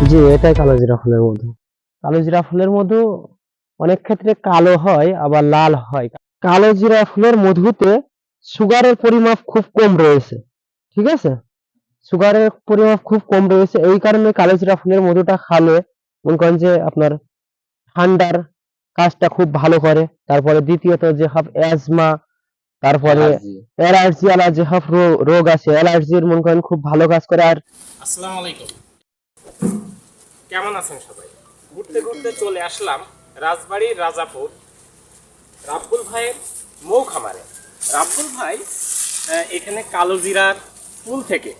জি এটাই কালো জিরা ফুলের মধু। কালো জিরা ফুলের মধু অনেক ক্ষেত্রে কালো হয় আবার লাল হয়। কালো জিরা ফুলের মধুতে সুগারের পরিমাপ খুব কম রয়েছে ঠিক আছে? সুগারের পরিমাপ খুব কম রয়েছে এই কারণে কালো জিরা ফুলের মধুটা খালে মনে করেন যে আপনার ঠান্ডার কাজটা খুব ভালো করে। তারপরে দ্বিতীয়ত যে সব অ্যাজমা তারপরে অ্যালার্জি। আলা যে সব রো- রোগ আছে অ্যালার্জির মনে করেন খুব ভালো কাজ করে। আর আসসালামু আলাইকুম। কেমন আছেন সবাই? ঘুরতে ঘুরতে চলে আসলাম রাজবাড়ির রাজাপুর, রাব্বুল ভাইয়ের মৌ খামারে রাব্বুল ভাই এখানে কালো জিরার ফুল থেকে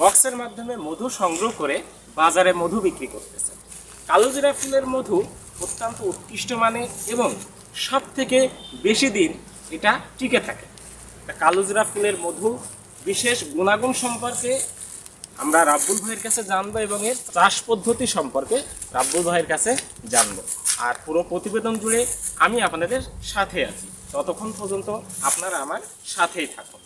বক্সের মাধ্যমে মধু সংগ্রহ করে বাজারে মধু বিক্রি করতেছে কালো জিরা ফুলের মধু অত্যন্ত উৎকৃষ্ট মানে এবং সব থেকে বেশি দিন এটা টিকে থাকে। তা কালো জিরা ফুলের মধু বিশেষ গুণাগুণ সম্পর্কে আমরা রাব্বুল ভাইয়ের কাছে জানব এবং এর চাষ পদ্ধতি সম্পর্কে রাব্বুল ভাইয়ের কাছে জানব। আর পুরো প্রতিবেদন জুড়ে আমি আপনাদের সাথে আছি। ততক্ষণ পর্যন্ত আপনারা আমার সাথেই থাকুন।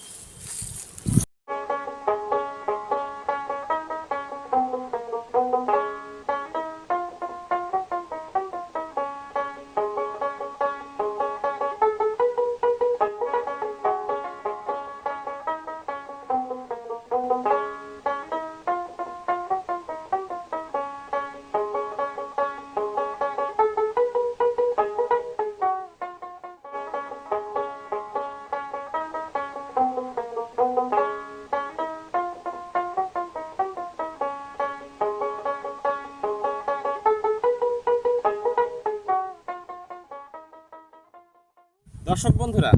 দর্শক বন্ধুরা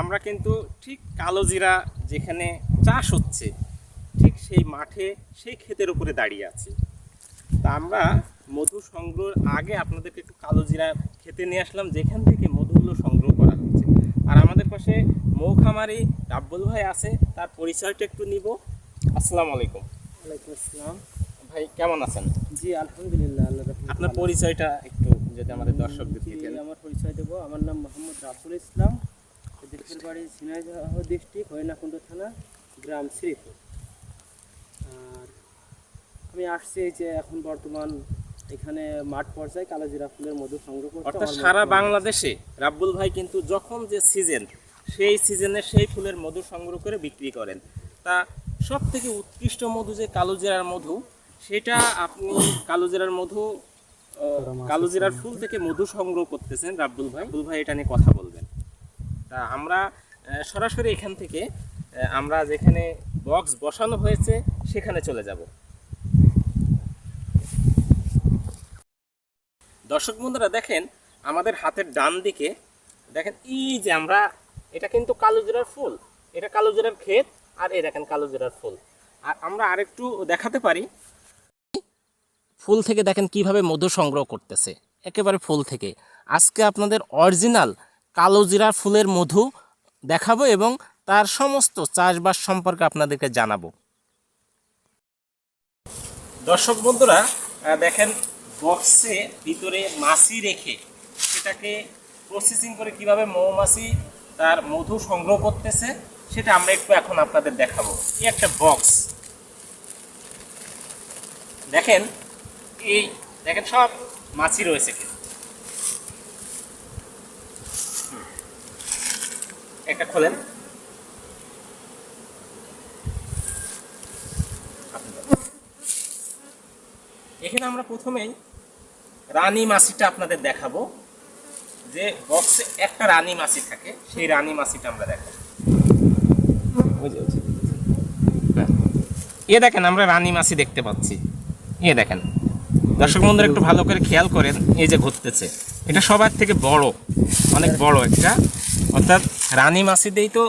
আমরা কিন্তু ঠিক কালো জিরা যেখানে চাষ হচ্ছে ঠিক সেই মাঠে সেই ক্ষেতের উপরে দাঁড়িয়ে আছি। তা আমরা মধু সংগ্রহের আগে আপনাদেরকে একটু কালো জিরা খেতে নিয়ে আসলাম যেখান থেকে মধুগুলো সংগ্রহ করা হচ্ছে। আর আমাদের পাশে মৌখামারি রাব্বুল ভাই আছে তার পরিচয়টা একটু নিব। আসসালামু আলাইকুম। ওয়ালাইকুম আসসালাম। ভাই কেমন আছেন? জি আলহামদুলিল্লাহ আল্লাহ আপনার পরিচয়টা একটু যদি আমাদের দর্শকদের দিতেন আমার পরিচয় দেবো। আমার নাম মোহাম্মদ রাফুল ইসলাম। দেশের বাড়ি ঝিনাইদহ ডিস্ট্রিক্ট হরিণাকুণ্ড থানা গ্রাম শ্রীপুর। আর আমি আসছি যে এখন বর্তমান এখানে মাঠ পর্যায়ে কালোজিরা ফুলের মধু সংগ্রহ করতে। অর্থাৎ সারা বাংলাদেশে রাব্বুল ভাই কিন্তু যখন যে সিজন সেই সিজনে সেই ফুলের মধু সংগ্রহ করে বিক্রি করেন। তা সব থেকে উৎকৃষ্ট মধু যে কালোজিরার মধু সেটা আপনি কালোজিরার মধু কালোজিরার ফুল থেকে মধু সংগ্রহ করতেছেন রাব্বুল ভাই। রাব্বুল ভাই এটা নিয়ে কথা বলবেন। তা আমরা সরাসরি এখান থেকে আমরা যেখানে বক্স বসানো হয়েছে সেখানে চলে যাব। দর্শক বন্ধুরা দেখেন আমাদের হাতের ডান দিকে দেখেন এই যে আমরা এটা কিন্তু কালো জিরার ফুল। এটা কালো জিরার ক্ষেত আর এই দেখেন কালো জিরার ফুল। আর আমরা আরেকটু দেখাতে পারি ফুল থেকে দেখেন কীভাবে মধু সংগ্রহ করতেছে। একেবারে ফুল থেকে। আজকে আপনাদের অরিজিনাল কালো জিরা ফুলের মধু দেখাবো এবং তার সমস্ত চাষবাস সম্পর্কে আপনাদেরকে জানাব। দর্শক বন্ধুরা দেখেন বক্সে ভিতরে মাছি রেখে সেটাকে প্রসেসিং করে কীভাবে মৌমাছি তার মধু সংগ্রহ করতেছে, সেটা আমরা একটু এখন আপনাদের দেখাবো। এই একটা বক্স দেখেন এই দেখেন সব মাছি রয়েছে একটা খোলেন। এখানে আমরা প্রথমেই রানী মাছিটা আপনাদের দেখাবো। যে বক্সে একটা রানী মাছি থাকে, সেই রানী মাছিটা আমরা দেখাবো। এ দেখেন, আমরা রানী মাছি দেখতে পাচ্ছি। এ দেখেন। দর্শক বন্ধুরা একটু ভালো করে খেয়াল করেন এই যে ঘুরতেছে। এটা সবার থেকে বড় অনেক বড় একটা অর্থাৎ রানী মাছি দিয়েই তো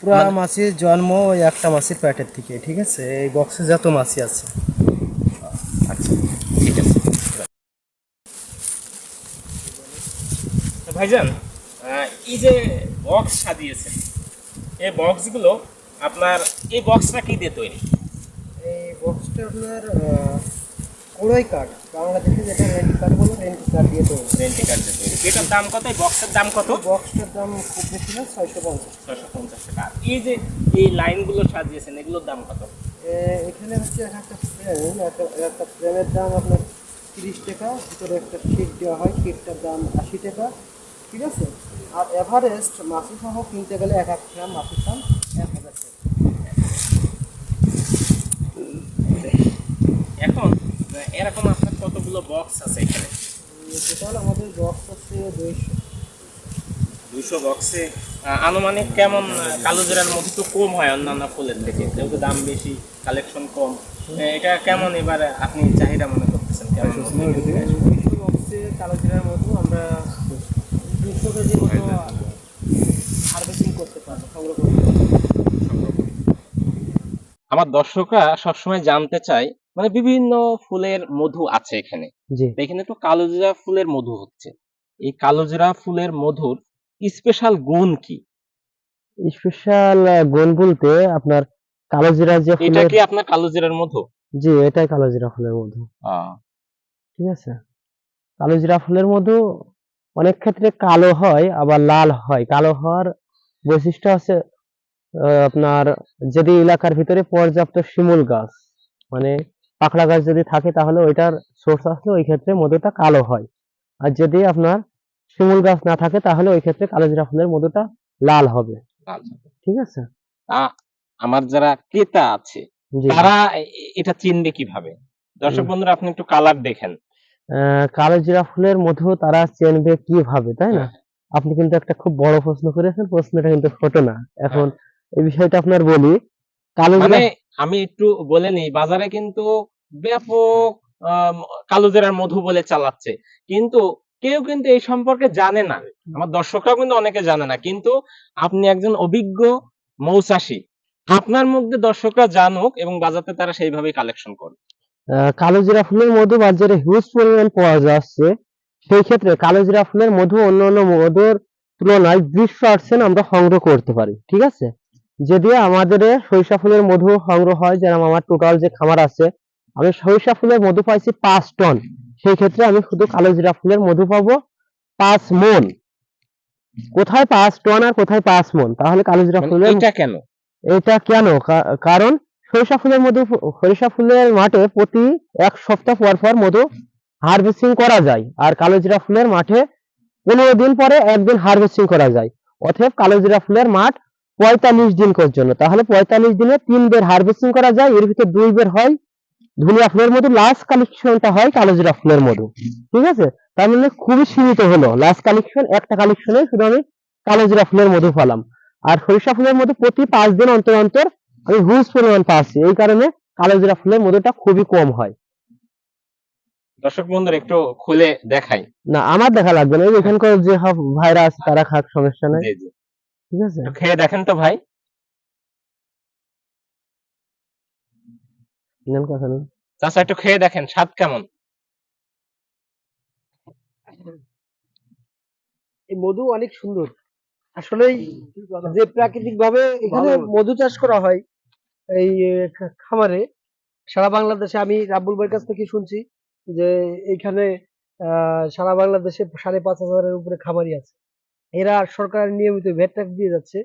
পুরা মাছির জন্ম ওই একটা মাছির প্যাটের থেকে ঠিক আছে? এই বক্সে যত মাছি আছে। আচ্ছা ঠিক আছে। ভাইজান এই যে বক্স সাজিয়েছেন এই বক্সগুলো আপনার এই বক্সটা কি দিয়ে তৈরি? এই বক্সটা আপনার কোড়াই কাঠ বাংলাদেশে যেটা রেন্টি কাঠ বলে রেন্টি কাঠ দিয়ে তৈরি রেন্টি কার্ড দিয়ে তৈরি এটার দাম কত? বক্সের দাম কত? বক্সটার দাম খুব বেশি না ছয়শো পঞ্চাশ। ছয়শো পঞ্চাশ টাকা। এই যে এই লাইনগুলো সাজিয়েছেন এগুলোর দাম কত? এখানে হচ্ছে এক একটা ফ্রেম একটা ফ্রেমের দাম আপনার তিরিশ টাকা ভিতরে একটা শিট দেওয়া হয় শিটটার দাম আশি টাকা ঠিক আছে? আর এভারেস্ট মাসি সহ কিনতে গেলে এক এক গ্রাম মাসির দাম এক হাজার টাকা এখন আহ, এরকম আপনার কতগুলো বক্স আছে এখানে? টোটাল আমাদের বক্স হচ্ছে দুইশো। দুইশো বক্সে আনুমানিক কেমন কালো জিরার মধ্যে তো কম হয় অন্যান্য ফুলের থেকে যেহেতু দাম বেশি কালেকশন কম। এটা কেমন এবার আপনি চাহিদা মনে করতেছেন? কেমন দুইশো বক্সে কালো জিরার মতো আমরা দুশো কেজি মতো হারভেস্টিং করতে পারব সংগ্রহ করতে পারব। আমার দর্শকরা সবসময় জানতে চায় মানে বিভিন্ন ফুলের মধু আছে এখানে। এখানে তো কালোজিরা ফুলের মধু হচ্ছে। এই কালোজিরা ফুলের মধুর স্পেশাল গুণ কি? স্পেশাল গুণ বলতে আপনার কালো জিরা যে এটা কি আপনার কালোজিরার মধু? জি এটাই কালো জিরা ফুলের মধু। ঠিক আছে? কালোজিরা ফুলের মধু অনেক ক্ষেত্রে কালো হয় আবার লাল হয়। কালো হওয়ার বৈশিষ্ট্য আছে আপনার যদি এলাকার ভিতরে পর্যাপ্ত শিমুল গাছ মানে পাকড়া গাছ যদি থাকে তাহলে ওইটার সোর্স আসলে ওই ক্ষেত্রে মধুটা কালো হয়। আর যদি আপনার শিমুল গাছ না থাকে তাহলে ওই ক্ষেত্রে কালো জিরা ফুলের মধুটা লাল হবে। ঠিক আছে? আমার যারা ক্রেতা আছে তারা এটা চিনবে কীভাবে? দর্শক। বন্ধুরা আপনি একটু কালার দেখেন। আহ, কালো জিরা ফুলের মধু তারা চিনবে কীভাবে তাই না? আপনি কিন্তু একটা খুব বড় প্রশ্ন করেছেন প্রশ্নটা কিন্তু ছোট না। এখন এই বিষয়টা আপনার বলি কালো জিরা মানে আমি একটু বলে নিই বাজারে কিন্তু ব্যাপক আম, কালোজিরার মধু বলে চালাচ্ছে। কিন্তু কেউ কিন্তু এই সম্পর্কে জানে না। আমার দর্শকরাও কিন্তু অনেকে জানে না। কিন্তু আপনি একজন অভিজ্ঞ মৌচাষী আপনার মধ্যে দর্শকরা জানুক এবং বাজারে তারা সেইভাবে কালেকশন আহ, কালো জিরা ফুলের মধু বাজারে হিউজ পরিমাণ পাওয়া যাচ্ছে। সেই ক্ষেত্রে কালো জিরা ফুলের মধু অন্য অন্য মধুর তুলনায় বিশ পার্সেন্ট আমরা সংগ্রহ করতে পারি। ঠিক আছে? যদি আমাদের সরিষা ফুলের মধু সংগ্রহ হয় যেরকম আমার টোটাল যে খামার আছে আমি সরিষা ফুলের মধু পাইছি পাঁচ টন। সেই ক্ষেত্রে আমি শুধু কালো জিরা ফুলের মধু পাবো পাঁচ মন। কোথায় পাঁচ টন আর কোথায় পাঁচ মন? তাহলে কালো জিরা মানে ফুলের এটা কেন? এটা কেন? কারণ সরিষা ফুলের মধু সরিষা ফুলের মাঠে প্রতি এক সপ্তাহ পর পর মধু হারভেস্টিং করা যায় আর কালো জিরা ফুলের মাঠে পনেরো দিন পরে একদিন হারভেস্টিং করা যায়। অতএব কালো জিরা ফুলের মাঠ পঁয়তাল্লিশ দিন পর্যন্ত তাহলে পঁয়তাল্লিশ দিনে তিন বের হারভেস্টিং করা যায় এর ভিতরে দুই বের হয় ধুলিয়া ফুলের মধু লাস্ট কালেকশনটা হয় কালোজিরা ফুলের মধু। ঠিক আছে? তার মানে খুবই সীমিত হলো। লাস্ট কালেকশন একটা কালেকশনে শুধু আমি কালোজিরা ফুলের মধু পেলাম আর সরিষা ফুলের মধু প্রতি পাঁচ দিন অন্তর অন্তর আমি হিউজ পরিমাণ পাচ্ছি। এই কারণে কালোজিরা ফুলের মধুটা খুবই কম হয়। দর্শক বন্ধুরা একটু খুলে দেখাই। না আমার দেখা লাগবে না। এখানকার যে সব ভাইরা আছে তারা খাক সমস্যা নাই। ঠিক আছে? একটু খেয়ে দেখেন তো ভাই। নেন কথা নেন। চাচা একটু খেয়ে দেখেন স্বাদ কেমন? এই মধু অনেক সুন্দর। আসলেই যে প্রাকৃতিক ভাবে এখানে মধু চাষ করা হয় এই খামারে সারা বাংলাদেশে আমি রাব্বুল ভাইয়ের কাছ থেকে শুনছি যে এইখানে আহ, সারা বাংলাদেশে সাড়ে পাঁচ হাজারের উপরে খামারি আছে। এরা সরকার নিয়মিত ভ্যাট ট্যাক্স দিয়ে যাচ্ছে।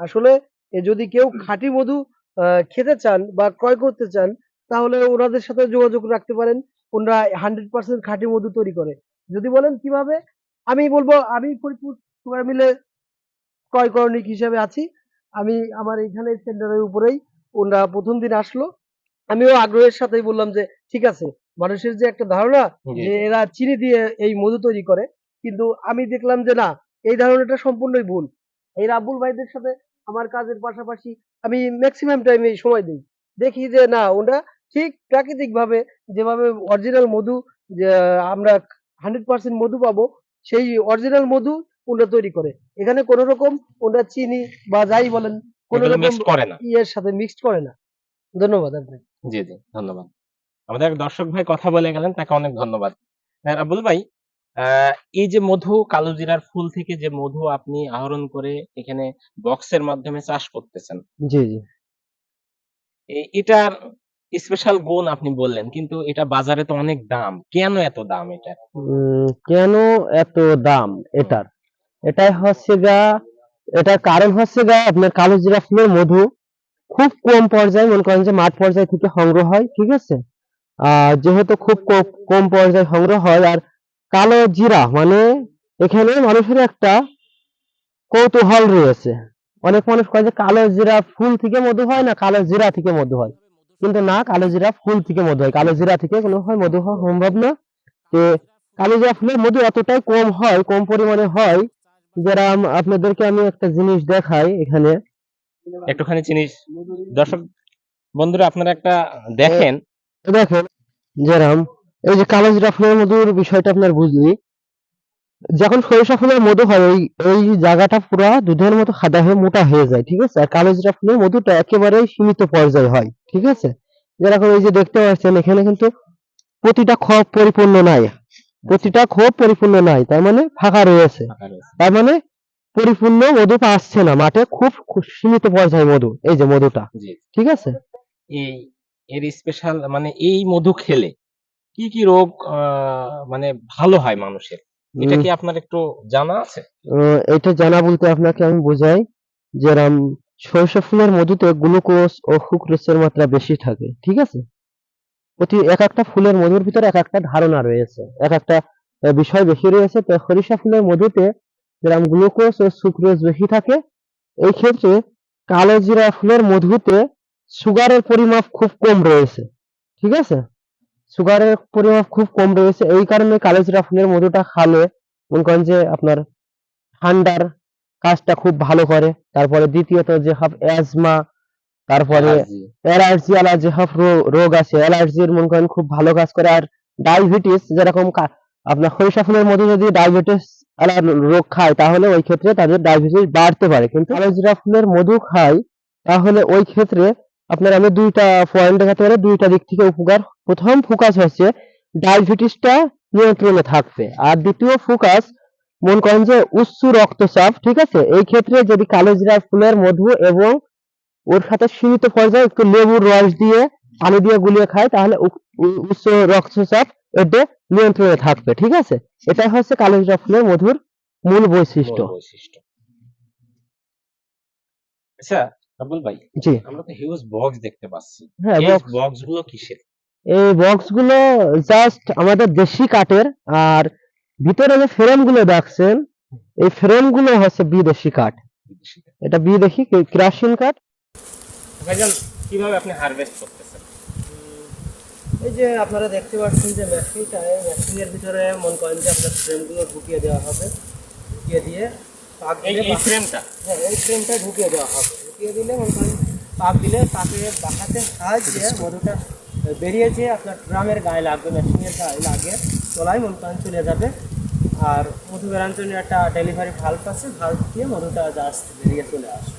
আসলে যদি কেউ খাঁটি মধু আহ, খেতে চান বা ক্রয় করতে চান তাহলে ওনাদের সাথে যোগাযোগ রাখতে পারেন। ওনারা হান্ড্রেড পার্সেন্ট খাঁটি মধু তৈরি করে। যদি বলেন কীভাবে? আমি বলব আমি ফরিদপুর সুগার মিলে ক্রয় করণিক হিসেবে আছি। আমি আমার এখানে সেন্টারের উপরেই ওনারা প্রথম দিন আসলো। আমিও আগ্রহের সাথেই বললাম যে ঠিক আছে মানুষের যে একটা ধারণা যে এরা চিনি দিয়ে এই মধু তৈরি করে। কিন্তু আমি দেখলাম যে না এই ধারণাটা সম্পূর্ণই ভুল। এই রাব্বুল ভাইদের সাথে আমার কাজের পাশাপাশি আমি ম্যাক্সিমাম টাইমে সময় দিই। দেখি যে না ওরা ঠিক প্রাকৃতিক ভাবে যেভাবে অরিজিনাল মধু আমরা হান্ড্রেড পার্সেন্ট মধু পাবো সেই অরিজিনাল মধু ওরা তৈরি করে। এখানে কোনো রকম ওরা চিনি বা যাই বলেন কোনো রকম করে না। ইয়ের সাথে মিক্সড করে না। ধন্যবাদ আপনাকে। জি জি ধন্যবাদ। আমাদের এক দর্শক ভাই কথা বলে গেলেন তাকে অনেক ধন্যবাদ। হ্যাঁ, আব্দুল ভাই আহ, এই যে মধু কালোজিরার ফুল থেকে যে মধু আপনি আহরণ করে এখানে বক্সের মাধ্যমে চাষ করতেছেন। জি জি। এ- এটার স্পেশাল গুণ আপনি বললেন কিন্তু এটা বাজারে তো অনেক দাম। কেন এত দাম এটা উম, কেন এত দাম এটার? এটাই হচ্ছে গা এটার কারণ হচ্ছে গা আপনার কালো জিরা ফুলের মধু খুব কম পর্যায়ে মনে করেন যে মাঠ পর্যায় থেকে সংগ্রহ হয় ঠিক আছে? আর যেহেতু খুব কম পর্যায়ে সংগ্রহ হয় আর কালো জিরা মানে এখানে মানুষের একটা কৌতূহল রয়েছে। অনেক মানুষ কয় যে কালো জিরা ফুল থেকে মধু হয় না কালো জিরা থেকে মধু হয়? কিন্তু না কালো জিরা ফুল থেকে মধু হয়। কালো জিরা থেকে কোনো হয় মধু হওয়া সম্ভব না। তো কালো জিরা ফুলের মধু এতটাই কম হয় কম পরিমাণে হয় যারা আপনাদেরকে আমি একটা জিনিস দেখাই এখানে। একটুখানি জিনিস। দর্শক বন্ধুরা আপনারা একটা দেখেন। দেখেন যেরাম এই যে কালো জিরা ফুলের মধুর বিষয়টা আপনার বুঝলি যখন সরিষা ফুলের মধু হয় ওই ওই জায়গাটা পুরো দুধের মতো সাদা হয়ে মোটা হয়ে যায় ঠিক আছে? আর কালো জিরা ফুলের মধুটা একেবারে সীমিত পর্যায়ে হয় ঠিক আছে? যেরকম এই যে দেখতে পাচ্ছেন এখানে কিন্তু প্রতিটা খোপ পরিপূর্ণ নাই প্রতিটা খোপ পরিপূর্ণ নাই তার মানে ফাঁকা রয়েছে তার মানে পরিপূর্ণ মধু পাচ্ছে না মাঠে খুব খুব সীমিত পর্যায়ে মধু এই যে মধুটা ঠিক আছে? এই এর স্পেশাল মানে এই মধু খেলে কি কি রোগ মানে ভালো হয় মানুষের? এটা উম, কি আপনার একটু জানা আছে? এটা জানা বলতে আপনাকে আমি বোঝাই যেরাম সরিষা ফুলের মধুতে গ্লুকোজ ও সুক্রোজের মাত্রা বেশি থাকে ঠিক আছে? প্রতি এক একটা ফুলের মধুর ভিতরে এক একটা ধারণা রয়েছে এক একটা বিষয় বেশি রয়েছে। তো সরিষা ফুলের মধুতে যেরকম গ্লুকোজ ও সুক্রোজ বেশি থাকে এই ক্ষেত্রে কালো জিরা ফুলের মধুতে সুগারের পরিমাপ খুব কম রয়েছে ঠিক আছে? সুগারের পরিমাপ খুব কম রয়েছে এই কারণে কালো জিরা ফুলের মধুটা খালে মনে করেন যে আপনার ঠান্ডার কাজটা খুব ভালো করে। তারপরে দ্বিতীয়ত যে সব অ্যাজমা তারপরে অ্যালার্জি। আলা যে রো- রোগ আছে অ্যালার্জির মনে করেন খুব ভালো কাজ করে। আর ডায়াবেটিস যেরকম আপনার সরিষা ফুলের মধ্যে যদি ডায়াবেটিস আলা রোগ খায় তাহলে ওই ক্ষেত্রে তাদের ডায়াবেটিস বাড়তে পারে। কিন্তু অ্যালোজিরা ফুলের মধু খায় তাহলে ওই ক্ষেত্রে আপনার আমি দুইটা পয়েন্ট দেখাতে পারি, দুইটা দিক থেকে উপকার। প্রথম ফোকাস হচ্ছে ডায়াবেটিসটা নিয়ন্ত্রণে থাকবে। আর দ্বিতীয় ফোকাস মনে করেন যে উচ্চ রক্তচাপ, ঠিক আছে? এই ক্ষেত্রে যদি কালো জিরা, ফুলের মধু এবং ওর সাথে সীমিত পর্যায়ে একটু লেবুর রস দিয়ে, পানি দিয়ে গুলিয়ে খায়, তাহলে উচ্চ রক্তচাপ এতে নিয়ন্ত্রণে থাকবে, ঠিক আছে? এটাই হচ্ছে কালো জিরা, ফুলের মধুর মূল বৈশিষ্ট্য। আচ্ছা আব্দুল ভাই জি। আমরা তো হিউজ বক্স দেখতে পাচ্ছি। হ্যাঁ এই বক্সগুলো কিসের? এই বক্সগুলো জাস্ট আমাদের দেশি কাঠের আর ভিতরে যে ফ্রেমগুলো দেখছেন এই ফ্রেমগুলো হচ্ছে বিদেশি কাঠ। এটা বিদেশি ক্রাশিন কাঠ। ভাইজান কীভাবে আপনি হারভেস্ট করতেছেন? এই যে আপনারা দেখতে পাচ্ছেন যে মেশিনটায় মেশিনের ভিতরে মন করেন যে আপনার ফ্রেমগুলো ঢুকিয়ে দেওয়া হবে। ঢুকিয়ে দিয়ে এই ফ্রেমটা হ্যাঁ এই ফ্রেমটা ঢুকিয়ে দেওয়া হবে। ঢুকিয়ে দিলে পাক দিলে পাকে বাঁকাতে সাহায্যে মধুটা বেরিয়েছে আপনার ড্রামের গায়ে লাগবে মেশিনের গায়ে লাগে তোলায় মনে করেন চলে যাবে। আর মধু জন্য একটা ডেলিভারি ভাল্ব আছে ভাল্ব দিয়ে মধুটা জাস্ট বেরিয়ে চলে আসবে।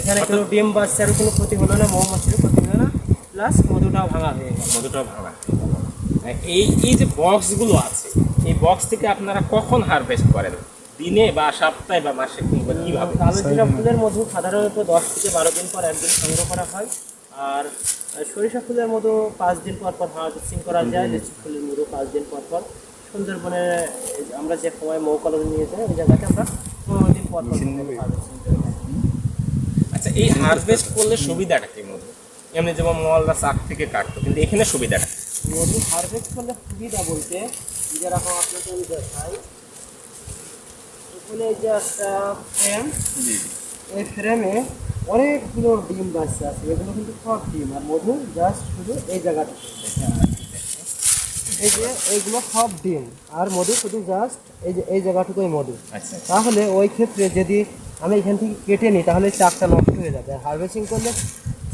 এখানে কোনো ডিম বাচ্চার কোনো ক্ষতি হলো না মৌমাছির ক্ষতি হলো না প্লাস মধুটাও ভাঙা হয়ে গেল। মধুটাও ভাঙা এই এই যে বক্সগুলো আছে এই বক্স থেকে আপনারা কখন হারভেস্ট করেন? দিনে বা সপ্তাহে বা মাসে কিংবা কীভাবে? কালো জিরা ফুলের মধু সাধারণত দশ থেকে বারো দিন পর একদিন সংগ্রহ করা হয়। আর সরিষা ফুলের মধু পাঁচ দিন পর পর হার্ভেস্টিং করা যায় লিচু ফুলের মধু পাঁচ দিন পর পর। সুন্দরবনে আমরা যে সময় মৌ কলোনি নিয়ে যাই ওই জায়গাতে আমরা পনেরো দিন পর পর আচ্ছা এই হারভেস্ট করলে সুবিধাটা কি মধু? এমনি যেমন মলরা চাক থেকে কাটতো কিন্তু এখানে সুবিধাটা? মধু হারভেস্ট করলে সুবিধা বলতে যেরকম আপনাকে আমি দেখাই এখানে এই যে একটা ফ্রেম এই ফ্রেমে অনেকগুলো ডিম বাচ্চা আছে এগুলো কিন্তু সব ডিম আর মধু জাস্ট শুধু এই জায়গাটা। এই যে এইগুলো সব ডিম আর মধু শুধু জাস্ট এই যে এই জায়গাটুকুই মধু। আচ্ছা। তাহলে ওই ক্ষেত্রে যদি আমি এখান থেকে কেটে নিই তাহলে চাকটা নষ্ট হয়ে যাবে। হারভেস্টিং করলে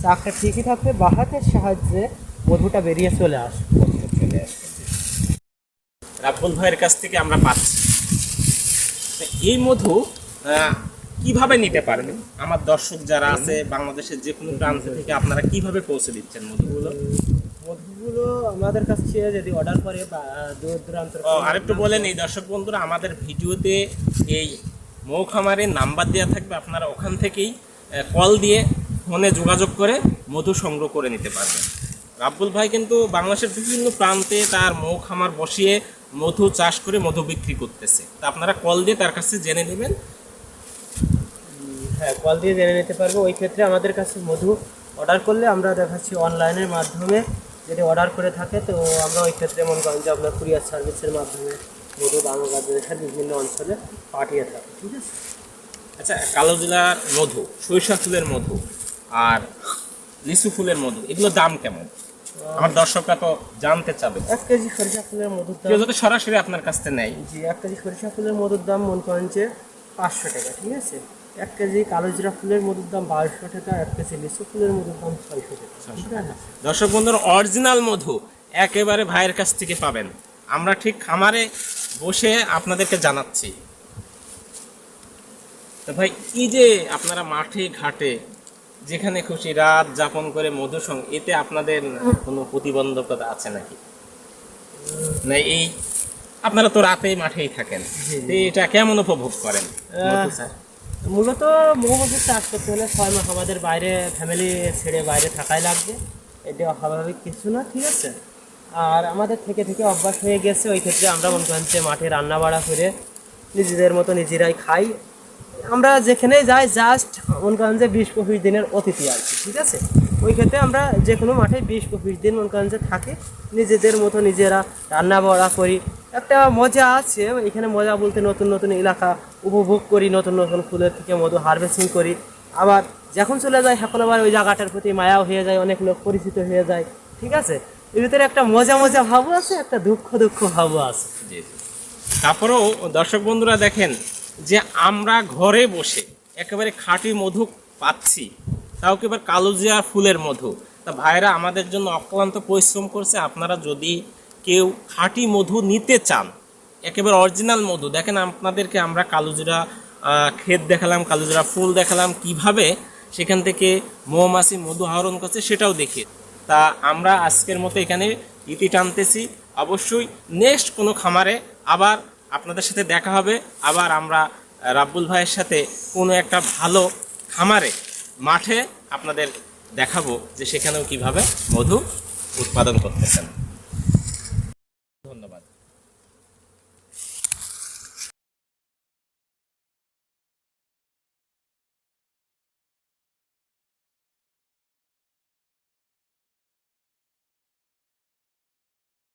চাকটা ঠিকই থাকবে বা হাতের সাহায্যে মধুটা বেরিয়ে চলে আসবে। চলে আসছে রাব্বুল ভাইয়ের কাছ থেকে আমরা পাচ্ছি। এই মধু আহ, কীভাবে নিতে পারবেন? আমার দর্শক যারা আছে বাংলাদেশের যে কোনো প্রান্ত থেকে আপনারা কীভাবে পৌঁছে দিচ্ছেন মধুগুলো? মধুগুলো আমাদের কাছে যদি অর্ডার করে বা দূর দূরান্ত আরেকটু বলেন এই দর্শক বন্ধুরা আমাদের ভিডিওতে এই মৌ খামারের নাম্বার দেওয়া থাকবে। আপনারা ওখান থেকেই কল দিয়ে ফোনে যোগাযোগ করে মধু সংগ্রহ করে নিতে পারবেন। রাব্বুল ভাই কিন্তু বাংলাদেশের বিভিন্ন প্রান্তে তার মৌ খামার বসিয়ে মধু চাষ করে মধু বিক্রি করতেছে। তা আপনারা কল দিয়ে তার কাছে জেনে নেবেন। হ্যাঁ কল দিয়ে জেনে নিতে পারব। ওই ক্ষেত্রে আমাদের কাছে মধু অর্ডার করলে আমরা দেখাচ্ছি অনলাইনের মাধ্যমে। যদি অর্ডার করে থাকে তো আমরা ওই ক্ষেত্রে মনে করেন যে আপনার কুরিয়ার সার্ভিসের মাধ্যমে মধু বাংলাদেশের বিভিন্ন অঞ্চলে পাঠিয়ে থাকি ঠিক আছে? আচ্ছা কালো জিরার মধু সরিষা ফুলের মধু আর লিচু ফুলের মধু এগুলোর দাম কেমন? আমার দর্শকরা তো জানতে চাবে। এক কেজি সরিষা ফুলের মধুর দাম কেউ যদি সরাসরি আপনার কাছ থেকে নেয়। জি এক কেজি সরিষা ফুলের মধুর দাম মনে করেন যে পাঁচশো টাকা ঠিক আছে? এক কেজি কালো জিরা ফুলের মধুর দাম বারোশো টাকা এক কেজি লিচু ফুলের মধুর দাম ছয়শো টাকা ঠিক আছে? দর্শক বন্ধুর অরিজিনাল মধু একেবারে ভাইয়ের কাছ থেকে পাবেন। আমরা ঠিক খামারে বসে আপনাদেরকে জানাচ্ছি। তো ভাই এই যে আপনারা মাঠে ঘাটে যেখানে খুশি রাত যাপন করে মধু সং এতে আপনাদের কোনো প্রতিবন্ধকতা আছে নাকি? না এই আপনারা তো রাতেই মাঠেই থাকেন। এটা কেমন উপভোগ করেন? মূলত মৌমাছির চাষ করতে হলে ছয় মাস আমাদের বাইরে ফ্যামিলি ছেড়ে বাইরে থাকাই লাগবে। এটা অস্বাভাবিক কিছু না ঠিক আছে? আর আমাদের থেকে থেকে অভ্যাস হয়ে গেছে। ওই ক্ষেত্রে আমরা মনে করেন যে মাঠে রান্না বাড়া করে নিজেদের মতো নিজেরাই খাই। আমরা যেখানে যাই জাস্ট মনে করেন যে বিশ পঁচিশ দিনের অতিথি আর কি, ঠিক আছে? ওই ক্ষেত্রে আমরা যে কোনো মাঠে বিশ পঁচিশ দিন মনে করেন যে থাকি, নিজেদের মতো নিজেরা রান্না বাড়া করি। একটা মজা আছে, এখানে মজা বলতে নতুন নতুন এলাকা উপভোগ করি, নতুন নতুন ফুলের থেকে মধু হারভেস্টিং করি। আবার যখন চলে যায় এখন আবার ওই জায়গাটার প্রতি মায়াও হয়ে যায়, অনেক লোক পরিচিত হয়ে যায়, ঠিক আছে? এর ভিতরে একটা মজা মজা ভাবও আছে, একটা দুঃখ দুঃখ ভাবও আছে। তারপরেও দর্শক বন্ধুরা দেখেন যে আমরা ঘরে বসে একেবারে খাঁটি মধু পাচ্ছি, তাও এবার কালোজিয়া ফুলের মধু? তা ভাইরা, আমাদের জন্য অক্লান্ত পরিশ্রম করছে। আপনারা যদি কেউ খাঁটি মধু নিতে চান, একেবারে অরিজিনাল মধু, দেখেন আপনাদেরকে আমরা কালোজিরা ক্ষেত দেখালাম কালোজিরা ফুল দেখালাম, কীভাবে সেখান থেকে মৌমাছি মধু আহরণ করছে সেটাও দেখি তা আমরা আজকের মতো এখানে ইতি টানতেছি। অবশ্যই নেক্সট কোনো খামারে আবার আপনাদের সাথে দেখা হবে। আবার আমরা রাব্বুল ভাইয়ের সাথে কোনো একটা ভালো খামারে, মাঠে আপনাদের দেখাবো যে সেখানেও কীভাবে মধু উৎপাদন করতেছেন। ধন্যবাদ।